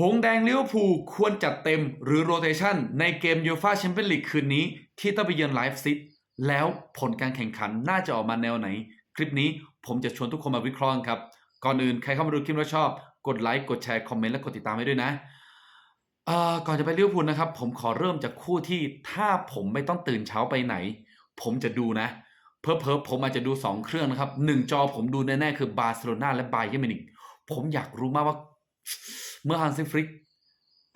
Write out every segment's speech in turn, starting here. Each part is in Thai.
หงแดงลิเวอร์พูลควรจัดเต็มหรือโรเตชันในเกมยูฟาแชมเปี้ยนลีกคืนนี้ ที่ต้องไปเยือนไลฟ์ซิตแล้วผลการแข่งขันน่าจะออกมาแนวไหน คลิปนี้ผมจะชวนทุกคนมาวิเคราะห์ครับ ก่อนอื่นใครเข้ามาดูคลิปแล้วชอบ กดไลค์กดแชร์คอมเมนต์และกดติดตามให้ด้วยนะเอ่อก่อนจะไปลิเวอร์พูลนะครับ ผมขอเริ่มจากคู่ที่ถ้าผมไม่ต้องตื่นเช้าไปไหน ผมจะดูนะ เพอเพอๆผมอาจจะดู 2 เครื่องนะครับหนึ่งจอผมดูแน่ๆคือบาร์เซโลนาและบาเยิร์มินิกผมอยากรู้มากว่า เมื่อฮันซิฟริก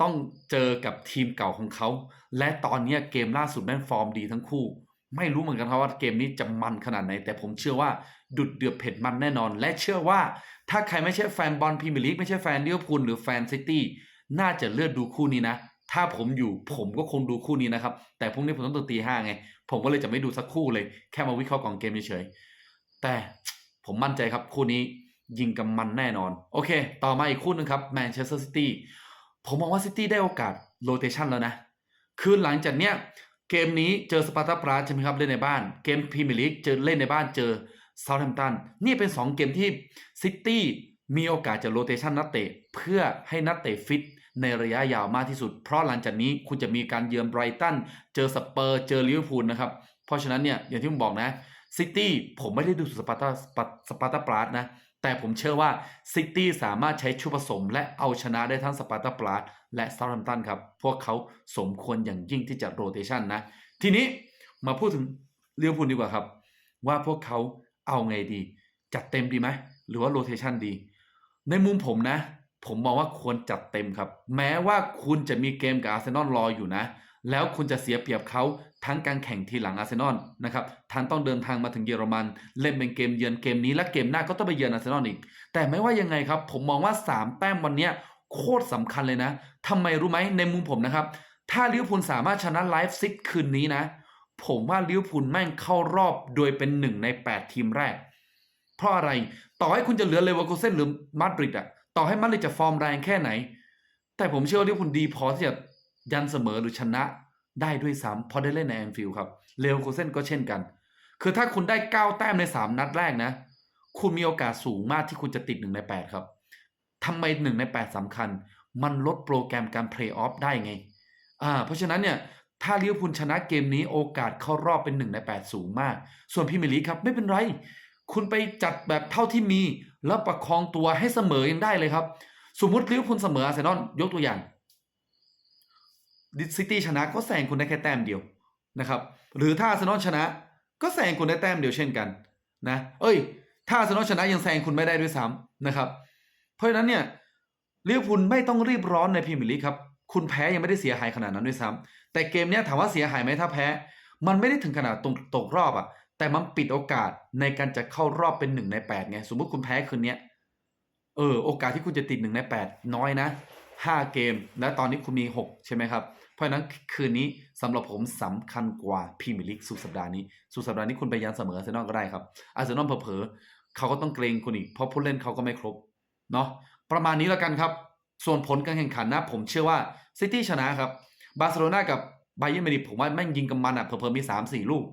ต้องเจอกับทีมเก่าของเขา และตอนนี้เกมล่าสุดแม่นฟอร์มดีทั้งคู่ ไม่รู้เหมือนกันครับว่าเกมนี้จะมันขนาดไหน แต่ผมเชื่อว่าดุดเดือดเผ็ดมันแน่นอน และเชื่อว่าถ้าใครไม่ใช่แฟนบอลพรีเมียร์ลีกไม่ใช่แฟนลิเวอร์พูลหรือแฟนซิตี้น่าจะเลือกดูคู่นี้นะ ถ้าผมอยู่ผมก็คงดูคู่นี้นะครับ แต่พรุ่งนี้ผมต้องตื่นตีห้าไง ผมก็เลยจะไม่ดูสักคู่เลย แค่มาวิเคราะห์กล่องเกมเฉยๆแต่ผมมั่นใจครับคู่นี้ ยิงกันมันแน่นอน โอเค ต่อมาอีกคู่หนึงครับแมนเชสเตอร์ซิตี้ผมมองว่าซิตี้ได้โอกาสโรเตชันแล้วนะ คือหลังจากเนี้ยเกมนี้เจอสปาร์ตาปราใช่ไหมครับ เล่นในบ้าน เกมพรีเมียร์ลีกเจอเล่นในบ้านเจอเซาท์แฮมป์ตันนี่เป็น 2 เกมที่ซิตี้มีโอกาสจะโรเตชันนักเตะเพื่อให้นักเตะฟิตในระยะยาวมากที่สุด เพราะหลังจากนี้คุณจะมีการเยือนไบรตัน เจอสเปอร์ เจอลิเวอร์พูลนะครับ เพราะฉะนั้นเนี่ยอย่างที่ผมบอกนะ ซิตี้ผมไม่ได้ดูสปาร์ตาสปาร์ตาปรานะ แต่ผมเชื่อว่าซิตี้สามารถใช้ชุดผสม และเอาชนะได้ทั้งสปาร์ตาปราดและซาร์แฮมตันครับ พวกเขาสมควรอย่างยิ่งที่จะโรเตชันนะ ทีนี้มาพูดถึงเลี้ยวพูลดีกว่าครับ ว่าพวกเขาเอาไงดี จัดเต็มดีไหมหรือว่าโรเตชันดี ในมุมผมนะ ผมมองว่าควรจัดเต็มครับ แม้ว่าคุณจะมีเกมกับอาร์เซนอลรออยู่นะ แล้วคุณจะเสียเปรียบเขาทั้งการแข่งทีหลังอาร์เซนอลนะครับทั้งต้องเดินทางมาถึงเยอรมัน เล่นเป็นเกมเยือนเกมนี้และเกมหน้าก็ต้องไปเยือนอาร์เซนอลอีก แต่ไม่ว่ายังไงครับ ผมมองว่า 3 แต้มวันนี้โคตรสำคัญเลยนะทำไมรู้ไหมในมุมผมนะครับ ถ้าลิเวอร์พูลสามารถชนะไลฟ์ซิกคืนนี้นะ ผมว่าลิเวอร์พูลแม่งเข้ารอบโดยเป็นหนึ่งใน 8 ทีมแรก เพราะอะไรต่อให้คุณจะเหลือเลเวอร์คูเซนหรือมาดริดอะต่อให้มาดริดจะฟอร์มแรงแค่ไหน แต่ผมเชื่อว่าลิเวอร์พูลดีพอที่จะ ยันเสมอหรือชนะได้ด้วยซ้ำเพราะได้เล่นในแอนฟิลด์ครับเลเวอร์คูเซนก็เช่นกัน คือถ้าคุณได้ 9 แต้มใน 3 นัดแรกนะ คุณมีโอกาสสูงมากที่คุณจะติด 1 ใน 8 ครับทำไม 1 ใน 8สำคัญ มันลดโปรแกรมการเพลย์ออฟได้ไงอ่าเพราะฉะนั้นเนี่ยถ้าลิเวอร์พูลชนะเกมนี้โอกาสเข้ารอบเป็น 1 ใน 8 สูงมาก ส่วนพรีเมียร์ลีครับไม่เป็นไร คุณไปจัดแบบเท่าที่มี แล้วประคองตัวให้เสมอยังได้เลยครับ สมมติลิเวอร์พูลเสมออาร์เซนอลยกตัวอย่าง ซิตี้ชนะก็แซงคุณได้แค่แต้มเดียวนะครับหรือถ้าอาร์เซนอลชนะ ก็แซงคุณได้แต้มเดียวเช่นกันนะเอ้ย ถ้าอาร์เซนอลชนะยังแซงคุณไม่ได้ด้วยซ้ำนะครับ เพราะฉะนั้นเนี่ยลิเวอร์พูลไม่ต้องรีบร้อนในพรีเมียร์ลีกครับคุณแพ้ยังไม่ได้เสียหายขนาดนั้นด้วยซ้ำแต่เกมเนี้ยถามว่าเสียหายไหมถ้าแพ้ มันไม่ได้ถึงขนาดตกตกรอบอะแต่มันปิดโอกาสในการจะเข้ารอบเป็นหนึ่งในแปดไงสมมติคุณแพ้คืนเนี้ยเออโอกาสที่คุณจะติดหนึ่งในแปดน้อยนะ ห้าเกม และตอนนี้คุณมีหกใช่ไหมครับ เพราะฉะนั้นคืนนี้สำหรับผมสำคัญกว่าพรีเมียร์ลีกสุดสัปดาห์นี้ สุดสัปดาห์นี้คุณไปยันเสมออาร์เซนอลก็ได้ครับ อาร์เซนอลเผลอๆเขาก็ต้องเกรงคุณอีก เพราะผู้เล่นเขาก็ไม่ครบ เนาะ ประมาณนี้แล้วกันครับ ส่วนผลการแข่งขันนะ ผมเชื่อว่าซิตี้ชนะครับ บาร์เซโลนากับไบเยร์นมินิผมว่าแม่งยิงกันมันอะเผลอๆมี 3-4 ลูก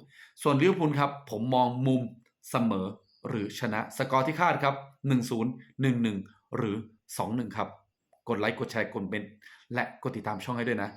ส่วนลิเวอร์พูลครับ ผมมองมุมเสมอหรือชนะ สกอร์ที่คาดครับ 1-0 1-1 หรือ 2-1 ครับ กดไลค์กดแชร์กดเมนและกดติดตามช่องให้ด้วยนะ